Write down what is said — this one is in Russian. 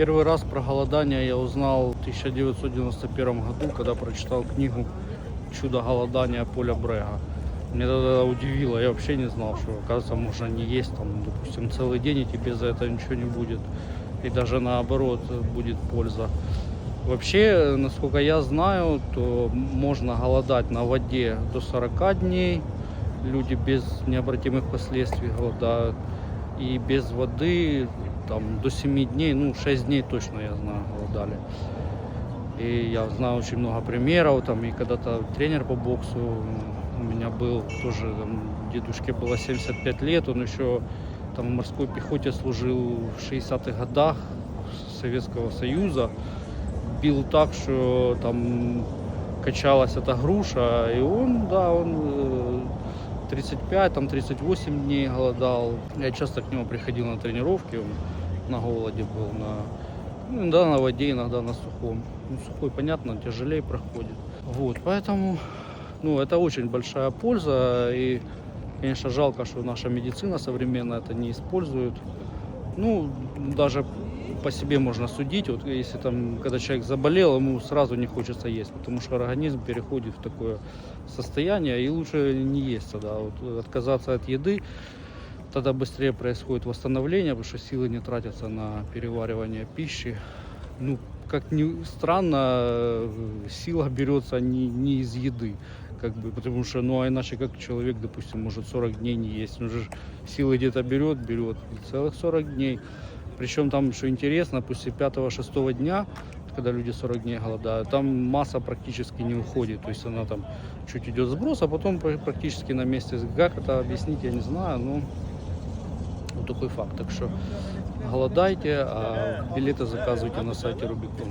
Первый раз про голодание я узнал в 1991 году, когда прочитал книгу «Чудо голодания» Поля Брега. Меня тогда удивило, я вообще не знал, что, оказывается, можно не есть, там, допустим, целый день, и тебе за это ничего не будет. И даже наоборот, будет польза. Вообще, насколько я знаю, то можно голодать на воде до 40 дней. Люди без необратимых последствий голодают. И без воды там, до 7 дней, ну 6 дней точно, я знаю, голодали. И я знаю очень много примеров, там, и когда-то тренер по боксу у меня был, тоже там, дедушке было 75 лет, он еще там в морской пехоте служил в 60-х годах Советского Союза, бил так, что там качалась эта груша, и он, да, он э, 35, там 38 дней голодал. Я часто к нему приходил на тренировки, он на голоде был, на, ну, иногда на воде, иногда на сухом. Ну, сухой, понятно, тяжелее проходит. Вот, поэтому, ну, это очень большая польза, и, конечно, жалко, что наша медицина современная это не использует. Ну, даже по себе можно судить, вот если там, когда человек заболел, ему сразу не хочется есть, потому что организм переходит в такое состояние, и лучше не есть тогда, вот, отказаться от еды, тогда быстрее происходит восстановление, потому что силы не тратятся на переваривание пищи. Ну, как ни странно, сила берется не, не из еды, как бы, потому что, ну, а иначе как человек, допустим, может 40 дней не есть, он же силы где-то берет, берет, целых 40 дней. Причем там, что интересно, после 5-6 дня, когда люди 40 дней голодают, там масса практически не уходит. То есть она там чуть идет сброс, а потом пр- практически на месте. Как это объяснить, я не знаю, но такой факт. Так что голодайте, а билеты заказывайте на сайте Рубикон.